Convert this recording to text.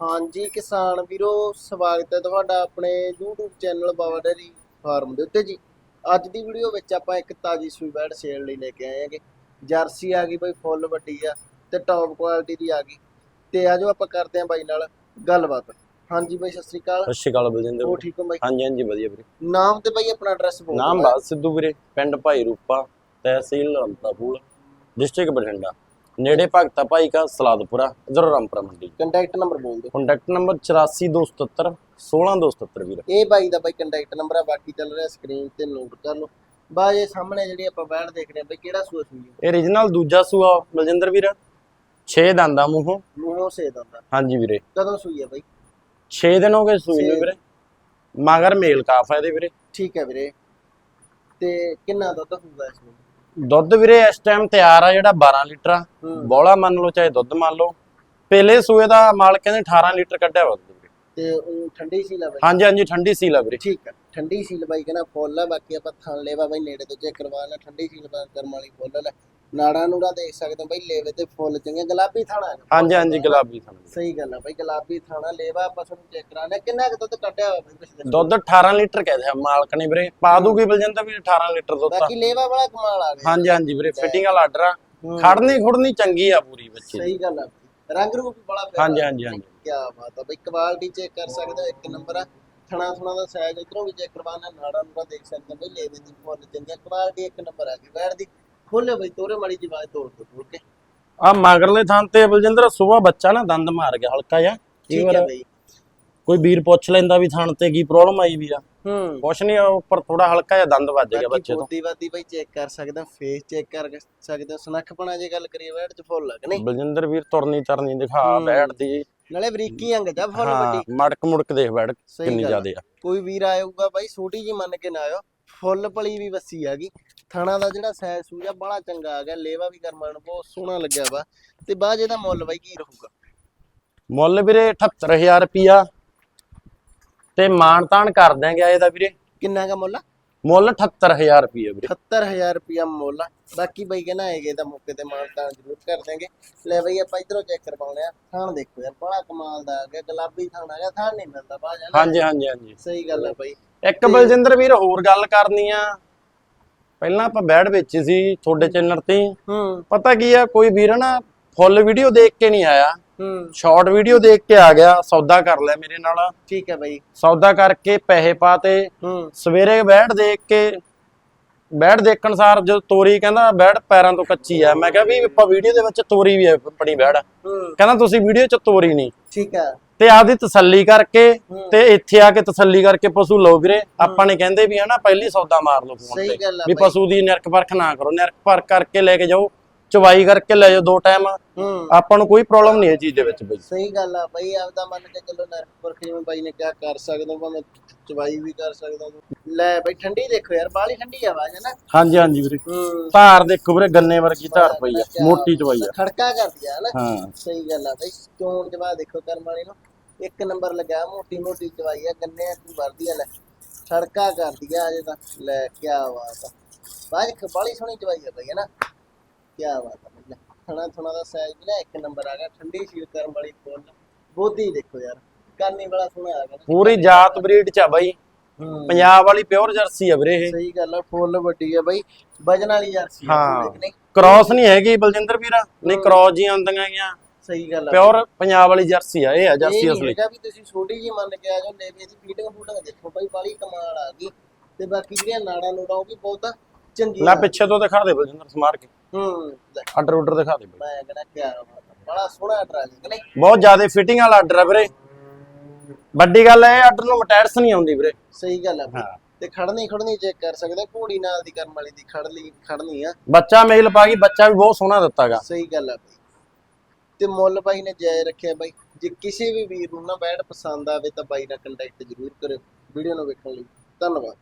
ਹਾਂਜੀ ਕਿਸਾਨ ਵੀਰੋ ਸਵਾਗਤ ਹੈ ਤੁਹਾਡਾ ਆਪਣੇ YouTube channel Baba dairy farm ਦੇ ਉੱਤੇ ਜੀ। ਅੱਜ ਦੀ ਵੀਡੀਓ ਵਿੱਚ ਆਪਾਂ ਇੱਕ ਤਾਜੀ ਸੂਈ ਬੈਡ ਸੇਲ ਲਈ ਲੈ ਕੇ ਆਏ ਹਾਂਗੇ। ਜਰਸੀ ਆ ਗਈ ਬਈ ਫੁੱਲ ਵੱਡੀ ਆ ਤੇ ਟੌਪ ਕੁਆਲਿਟੀ ਦੀ ਆ ਗਈ। ਤੇ ਆਜੋ ਆਪਾਂ ਕਰਦੇ ਆਂ ਬਾਈ ਨਾਲ ਗੱਲਬਾਤ। ਹਾਂਜੀ ਬਾਈ ਸਤਿ ਸ੍ਰੀ ਅਕਾਲ। ਸਤਿ ਸ਼੍ਰੀ ਅਕਾਲ ਬਲਜਿੰਦਰ। ਹੋ। ਠੀਕ ਹੋ ਬਾਈ? ਹਾਂਜੀ ਹਾਂਜੀ ਵਧੀਆ ਵੀਰੇ। ਨਾਮ ਤੇ ਬਾਈ ਆਪਣਾ ਐਡਰੈਸ ਬੋਲ ਨਾਮ ਬਾਦ ਸਿੱਧੂ ਵੀਰੇ ਪਿੰਡ ਭਾਈ ਰੂਪਾ ਤਹਿਸੀਲ ਰਮਤਾਪੂਰ ਡਿਸਟ੍ਰਿਕਟ ਬਠਿੰਡਾ। ਨੇੜੇ ਭਗਤਾ ਭਾਈ ਕਾ ਸਲਾਦਪੁਰਾ ਇਧਰ ਰਾਮਪੁਰਾ ਮੰਡੀ। ਕੰਟੈਕਟ ਨੰਬਰ ਬੋਲ ਦਿਓ। ਕੰਟੈਕਟ ਨੰਬਰ 84277 16277 ਵੀਰੇ। ਇਹ ਬਾਈ ਦਾ ਬਾਈ ਕੰਟੈਕਟ ਨੰਬਰ ਆ ਬਾਕੀ ਚੱਲ ਰਿਹਾ ਸਕਰੀਨ ਤੇ ਨੋਟ ਕਰ ਲਓ। ਬਾਈ ਇਹ ਸਾਹਮਣੇ ਜਿਹੜੀ ਆਪਾਂ ਬੈਡ ਦੇਖ ਰਹੇ ਆ ਬਾਈ ਕਿਹੜਾ ਸੂਆ ਸੂਈ ਹੈ ਇਹ ਰੀਜਨਲ ਦੂਜਾ ਸੂਆ ਬਲਜਿੰਦਰ ਵੀਰ। 6 ਦੰਦਾਂ ਮੂੰਹੋਂ। ਮੂੰਹੋਂ ਸੇ ਦੰਦਾ ਹਾਂਜੀ ਵੀਰੇ। ਕਦੋਂ ਸੂਈ ਹੈ ਬਾਈ? 6 ਦਿਨ ਹੋ ਗਏ ਸੂਈ ਨੂੰ। ਵੀਰੇ। ਮਗਰ ਮੇਲ ਕਾਫ ਹੈ ਇਹਦੇ ਵੀਰੇ। ਠੀਕ ਹੈ ਵੀਰੇ। ਤੇ ਕਿੰਨਾ ਦੁੱਧ ਹੋਊਗਾ ਇਸ ਨੂੰ? ਦੁੱਧ ਵੀਰੇ ਇਸ ਟਾਈਮ ਤਿਆਰ ਆ ਜਿਹੜਾ 12 ਲੀਟਰ ਆ। ਬੋਲਾ ਮੰਨ ਲਓ ਚਾਹੇ ਦੁੱਧ ਮੰਨ ਲਓ। ਪਹਿਲੇ ਸੂਏ ਦਾ ਮਾਲ ਕਹਿੰਦੇ 18 ਲੀਟਰ ਕੱਢਿਆ ਵਾ ਦੁੱਧ ਤੇ ਉਹ ਠੰਡੀ ਸੀਲ ਆ ਬਾਈ? ਹਾਂਜੀ ਹਾਂਜੀ ਠੰਡੀ ਸੀਲ ਆ ਵੀਰੇ। ਠੀਕ ਠੰਡੀ ਸੀਲ ਬਾਈ ਕਹਿੰਦਾ ਫੁੱਲ ਆ ਬਾਕੀ ਆਪਾਂ ਥਣ ਲੇਵਾ ਬਾਈ ਨੇੜੇ ਤੋਂ ਚੈੱਕ ਕਰਵਾ ਲੈ ਠੰਡੀ ਸੀਲ ਬਾ ਕਰਮ ਵਾਲੀ ਫੁੱਲ ਲੈ। ਨਾੜਾ ਨੂੜਾ ਦੇਖ ਸਕਦੇ ਹੋ ਬਾਈ ਲੇਵੇ ਤੇ ਫੁੱਲ ਚੰਗੇ ਗੁਲਾਬੀ ਥਾਣਾ ਹੈ ਹਾਂਜੀ ਹਾਂਜੀ ਗੁਲਾਬੀ ਥਣ ਸਹੀ ਗੱਲ ਆ ਬਾਈ ਗੁਲਾਬੀ ਥਾਣਾ ਲੇਵਾ ਆਪਾਂ ਤੁਹਾਨੂੰ ਚੈੱਕ ਕਰਾ ਲਿਆ ਕਿੰਨਾ ਕੁ ਦੁੱਧ ਕੱਢਿਆ ਹੋਇਆ ਬਾਈ ਪਿਛਲੇ ਦੁੱਧ 18 ਲੀਟਰ ਕਹਿੰਦੇ ਆ ਮਾਲਕ ਨੇ ਵੀਰੇ। ਪਾ ਦੂਗੀ ਬਲਜਿੰਦਰ ਵੀ 18 ਲੀਟਰ ਦੁੱਧ ਬਾਕੀ ਲੇਵਾ ਵਾਲਾ ਕਮਾਲ ਆ ਗਿਆ। ਹਾਂਜੀ ਹਾਂਜੀ ਵੀਰੇ ਫਿਟਿੰਗ ਵਾਲਾ ਆਰਡਰ ਆ। ਖੜਨੀ ਖੁੜਨੀ ਚੰਗੀ ਆ ਪੂਰੀ ਬੱਚੇ ਦੀ। ਸਹੀ ਗੱਲ ਆ ਬਾਈ। ਰੰਗ ਰੂਪ ਵੀ ਬੜਾ ਪਿਆਰਾ ਹਾਂਜੀ ਹਾਂਜੀ ਹਾਂਜੀ। ਕੀ ਬਾਤ ਆ ਬਈ ਕੁਆਲਿਟੀ ਚੈੱਕ ਕਰ ਸਕਦੇ ਹੋ ਇੱਕ ਨੰਬਰ ਆ। ਥਣਾ ਥਣਾ ਦਾ ਸਾਈਜ਼ ਇਧਰੋਂ ਵੀ ਚੈੱਕ ਕਰਵਾਣਾ ਨਾੜਾ ਨੂੜਾ ਦੇਖ ਸਕਦੇ ਹੋ ਬਈ ਲੇਵੇ ਦੀ ਫੁੱਲ ਚੰਗੀ ਕੁਆਲਿਟੀ ਇੱਕ ਨੰਬਰ ਆ ਗਈ ਬੈਠ ਦੀ। ਖੋਲੇ ਬਈ ਤੋਰੇ ਮਾੜੀ ਜੀ ਆਵਾਜ਼ ਤੋੜ ਦੋ ਤੋੜ ਕੇ। ਆ ਮਗਰਲੇ ਥਾਂ ਤੇ ਬਲਜਿੰਦਰ ਸਵੇਰ ਬੱਚਾ ਨਾ ਦੰਦ ਮਾਰ ਗਿਆ ਹਲਕਾ ਜਿਹਾ। ਠੀਕ ਹੈ ਬਈ। ਕੋਈ ਵੀਰ ਪੁੱਛ ਲੈਂਦਾ ਵੀ ਥਣ ਤੇ ਕੀ ਪ੍ਰੋਬਲਮ ਆਈ ਵੀ ਆ। ਹੂੰ। ਕੁਛ ਨਹੀਂ ਉੱਪਰ ਥੋੜਾ ਹਲਕਾ ਜਿਹਾ ਦੰਦ ਵੱਜ ਗਿਆ ਬੱਚੇ ਤੋਂ। ਬੋਦੀ ਬਾਦੀ ਬਈ ਚੈੱਕ ਕਰ ਸਕਦੇ ਫੇਸ ਚੈੱਕ ਕਰ ਸਕਦੇ ਹੋ ਸੁਨੱਖਪਣਾ ਜੇ ਗੱਲ ਕਰੀਏ ਬੈਠ ਚ ਫੁੱਲ ਲੱਗ ਨਹੀਂ? ਬਲਜਿੰਦਰ ਵੀਰ ਤੁਰਨੀ ਚਰਨੀ ਦਿਖਾ ਹੂੰ। ਬੈਠਦੀ ਨਾਲੇ ਬਰੀਕੀ ਅੰਗ ਜਾ ਫੁੱਲ ਵੱਡੀ। ਮੜਕ ਮੁੜਕ ਦੇਖ ਬੈਠ ਕਿੰਨੀ। ਜ਼ਿਆਦੇ ਆ। ਕੋਈ ਵੀਰ ਆਏਗਾ ਬਾਈ ਛੋਟੀ ਜੀ ਮੰਨ ਕੇ ਨਾ ਆਇਓ। ਫੁੱਲ ਪਲੀ ਵੀ ਵੱਸੀ ਗਈ। ਥਾਣਾ ਦਾ ਜਿਹੜਾ ਸਾਈਜ਼ ਸੂਜਾ ਬੜਾ ਚੰਗਾ ਆ ਗਿਆ। ਲੇਵਾ ਵੀ ਕਰਮਾਨ ਨੂੰ ਬਹੁਤ ਸੋਹਣਾ ਲੱਗਿਆ ਵਾ। ਤੇ ਬਾਅਦ ਇਹਦਾ ਮੁੱਲ ਬਾਈ ਕੀ ਰਹੂਗਾ? ਮੁੱਲ ਵੀਰੇ 78000 ਰੁਪਿਆ ਤੇ ਮਾਣ ਤਾਣ ਕਰ ਦਿਆਂਗੇ ਇਹਦਾ ਵੀਰੇ। ਕਿੰਨਾ ਦਾ ਮੁੱਲ ਆ? ਮੁੱਲ 78000 ਰੁਪਿਆ ਵੀਰੇ। 78000 ਰੁਪਿਆ ਮੁੱਲ ਆ। ਬਾਕੀ ਬਾਈ ਕਹਿੰਦਾ ਹੈਗੇ ਤਾਂ ਮੌਕੇ ਤੇ ਮਾਨਤਾਨ ਜ਼ਰੂਰ ਕਰ ਦੇਂਗੇ ਲੈ ਬਈ ਆਪਾਂ ਇਧਰੋਂ ਚੈੱਕ ਕਰਵਾਉਣੇ ਆ। ਥਾਣ ਦੇਖੋ ਯਾਰ ਬੜਾ ਕਮਾਲ ਦਾ ਆ ਗਿਆ। ਗੁਲਾਬੀ ਥਾਣ ਆ ਗਿਆ ਥਾਣ ਨਹੀਂ ਮਿਲਦਾ ਨਾ। ਹਾਂਜੀ ਹਾਂਜੀ ਹਾਂਜੀ। ਸਹੀ ਗੱਲ ਆ ਬਾਈ। ਇੱਕ ਬਲਜਿੰਦਰ ਵੀਰ ਹੋਰ ਗੱਲ ਕਰਨੀ ਆ। ਪਹਿਲਾਂ ਆਪਾਂ ਬੈਡ ਵੇਚੀ ਸੀ ਤੁਹਾਡੇ ਚੈਨਲ ਤੇ ਹੀ। ਪਤਾ ਕੀ ਆ ਕੋਈ ਵੀਰ ਨਾ ਫੁੱਲ ਵੀਡੀਓ ਦੇਖ ਕੇ ਨਹੀਂ ਆਇਆ। ਹੂੰ। ਸ਼ਾਰਟ ਵੀਡੀਓ ਦੇਖ ਕੇ ਆ ਗਿਆ ਸੌਦਾ ਕਰ ਲਿਆ ਮੇਰੇ ਨਾਲ। ਠੀਕ ਹੈ ਬਾਈ। ਸੌਦਾ ਕਰਕੇ ਪੈਸੇ ਪਾਤੇ। ਹੂੰ। ਸਵੇਰੇ ਬੈਡ ਦੇਖ ਕੇ ਬੈਡ ਦੇਖਣ ਸਾਰ ਜਦੋਂ ਤੋਰੀ ਕਹਿੰਦਾ ਬੈਡ ਪੈਰਾਂ ਤੋਂ ਕੱਚੀ ਆ। ਮੈਂ ਕਿਹਾ ਵੀ ਆਪਾਂ ਵੀਡੀਓ ਦੇ ਵਿੱਚ ਤੋਰੀ ਵੀ ਹੈ ਆਪਣੀ ਬੈਡ ਕਹਿੰਦਾ ਤੁਸੀਂ ਵੀਡੀਓ 'ਚ ਤੋਰੀ ਨਹੀਂ। ਠੀਕ ਹੈ। ਤੇ ਆਪਦੀ ਤਸੱਲੀ ਕਰਕੇ। ਤੇ ਇੱਥੇ ਆ ਕੇ ਤਸੱਲੀ ਕਰਕੇ ਪਸ਼ੂ ਲਓ ਵੀਰੇ। ਆਪਾਂ ਨੇ ਕਹਿੰਦੇ ਵੀ ਹਨਾ ਪਹਿਲੀ ਸੌਦਾ ਮਾਰ ਲਓ ਫੋਨ ਤੇ। ਵੀ। ਪਸ਼ੂ ਦੀ ਨਿਰਖ ਪਰਖ ਨਾ ਕਰੋ। ਨਿਰਖ ਪਰਖ ਕਰਕੇ ਲੈ ਕੇ ਜਾਓ। ਚਵਾਈ ਕਰਕੇ ਲੈ ਜਾਓ ਦੋ ਟਾਈਮ। ਹੂੰ। ਆਪਾਂ ਨੂੰ ਕੋਈ ਪ੍ਰੋਬਲਮ ਨਹੀਂ ਇਹ ਚੀਜ਼ ਦੇ ਵਿੱਚ ਬਈ। ਸਹੀ ਗੱਲ ਆ ਬਈ ਆਪਦਾ ਮੰਨ ਕੇ ਚੱਲੋ ਨਰਕ ਪੁਰਖ ਜਿਵੇਂ ਬਾਈ ਨੇ ਕਿਹਾ ਕਰ ਸਕਦੇ ਹੋ ਭਾਵੇਂ ਚਵਾਈ ਵੀ ਕਰ ਸਕਦੇ ਹੋ। ਲੈ ਬਈ ਠੰਡੀ ਦੇਖੋ ਯਾਰ ਬਾਲੀ ਠੰਡੀ ਆਵਾਜ਼ ਹੈ ਨਾ। ਹਾਂਜੀ ਹਾਂਜੀ ਵੀਰੇ। ਹੂੰ। ਧਾਰ ਦੇਖੋ ਵੀਰੇ ਗੰਨੇ ਵਰਗੀ ਧਾਰ ਪਈ ਆ ਮੋਟੀ ਚਵਾਈ ਆ। ਖੜਕਾ ਕਰਦੀ ਆ ਨਾ। ਹਾਂ। ਸਹੀ ਗੱਲ ਆ ਬਈ ਚੋਣ ਜਵਾ ਦੇਖੋ ਕਰਮ ਵਾਲੀ ਨੂੰ। ਇੱਕ ਨੰਬਰ ਲੱਗਾ ਮੋਟੀ ਮੋਟੀ ਚਵਾਈ ਆ ਗੰਨੇ ਤੂੰ ਵਰਦੀ ਆ ਲੈ। ਖੜਕਾ ਕਰਦੀ ਆ ਅਜੇ ਤਾਂ। ਲੈ ਕੀ ਬਾਤ ਆ। ਬਾਜ ਬਾਲੀ ਸੋਹਣੀ ਚਵਾਈ ਆ ਬਈ ਹੈ ਨਾ। ਕੀ ਬਾਤ ਆ ਬਈ ਲੈ ਥਣਾ ਥਣਾ ਦਾ ਸਾਈਜ਼ ਵੀ ਨਾ ਇੱਕ ਨੰਬਰ ਆ ਗਿਆ ਠੰਡੀ ਸੀਲ ਕਰਮ ਵਾਲੀ ਫੁੱਲ ਬੋਦੀ ਦੇਖੋ ਯਾਰ ਕਾਨੀ ਵਾਲਾ ਸੋਹਣਾ ਆ ਗਿਆ। ਪੂਰੀ ਜਾਤ ਬਰੀਡ ਚ ਆ ਬਾਈ। ਹੂੰ। ਪੰਜਾਬ ਵਾਲੀ ਪਿਓਰ ਜਰਸੀ ਆ ਵੀਰੇ ਇਹ। ਸਹੀ ਗੱਲ ਆ ਫੁੱਲ ਵੱਡੀ ਆ ਬਈ। ਵਜਨ ਵਾਲੀ ਜਰਸੀ ਹਾਂ। ਕ੍ਰਾਸ ਨਹੀਂ? ਹੈਗੀ ਬਲਜਿੰਦਰ ਵੀਰਾ। ਨਹੀਂ ਕ੍ਰਾਸ ਜੀ ਆਉਂਦੀਆਂ ਗੀਆਂ ਸਹੀ ਗੱਲ ਆ। ਪਿਓਰ ਪੰਜਾਬ ਵਾਲੀ ਜਰਸੀ ਆ ਇਹ ਆ ਇਹ ਜਰਸੀ ਅਸਲੀ। ਹੈਗਾ ਵੀ ਤੁਸੀਂ ਛੋਟੀ ਜੀ ਮੰਨ ਕੇ ਆ ਜਾਓ ਲੇਵੇ ਦੀ ਫੀਟਿੰਗ ਫੂਟਿੰਗ ਦੇਖੋ ਬਈ ਬਾਲੀ ਕਮਾਲ ਆ ਗਈ। ਤੇ ਬਾਕੀ ਜਿਹੜੀਆਂ ਨਾੜਾਂ ਨੂੜਾਂ ਉਹ ਵੀ ਬਹੁਤ ਚੰਗੀਆਂ ਲੈ ਪਿੱਛੇ ਤੋਂ ਦਿਖਾ ਦੇ ਬਲਜਿੰਦਰ ਸਮਾਰ ਕੇ। ਹੂੰ। ਆਰਡਰ ਆਰਡਰ ਦਿਖਾ ਦੇ ਬਈ। ਮੈਂ ਕਹਿੰਦਾ ਕਿਆ ਬਾਤ ਆ, ਬੜਾ ਸੋਹਣਾ ਟਰਾਲੀ ਕਿ ਨਹੀਂ? ਬਹੁਤ ਜ਼ਿਆਦਾ ਫਿਟਿੰਗ ਵਾਲਾ ਆਰਡਰ ਆ ਵੀਰੇ। ਵੱਡੀ ਗੱਲ ਇਹ ਆਰਡਰ ਨੂੰ ਮਟੈਰਸ ਨਹੀਂ ਆਉਂਦੀ ਵੀਰੇ। ਸਹੀ ਗੱਲ ਆ ਬਈ। ਹਾਂ। ਤੇ ਖੜਨੀ ਖੜਨੀ ਚੈੱਕ ਕਰ ਸਕਦੇ ਘੋੜੀ ਨਾਲ ਦੀ ਕਰਮ ਵਾਲੀ ਦੀ ਖੜ ਲਈ ਖੜਨੀ ਆ। ਬੱਚਾ ਮੇਲ ਪਾ ਗਈ ਬੱਚਾ ਵੀ ਬਹੁਤ ਸੋਹਣਾ ਦਿੱਤਾਗਾ ਸਹੀ ਗੱਲ ਆ ਬਈ। ਤੇ ਮੁੱਲ ਬਾਈ ਨੇ ਜਾਇਜ਼ ਰੱਖਿਆ ਬਾਈ। ਜੇ ਕਿਸੇ ਵੀ ਵੀਰ ਨੂੰ ਨਾ ਬੈਡ ਪਸੰਦ ਆਵੇ ਤਾਂ ਬਾਈ ਨਾਲ ਕੰਟੈਕਟ ਜ਼ਰੂਰ ਕਰਿਓ। ਵੀਡੀਓ ਨੂੰ ਵੇਖਣ ਲਈ ਧੰਨਵਾਦ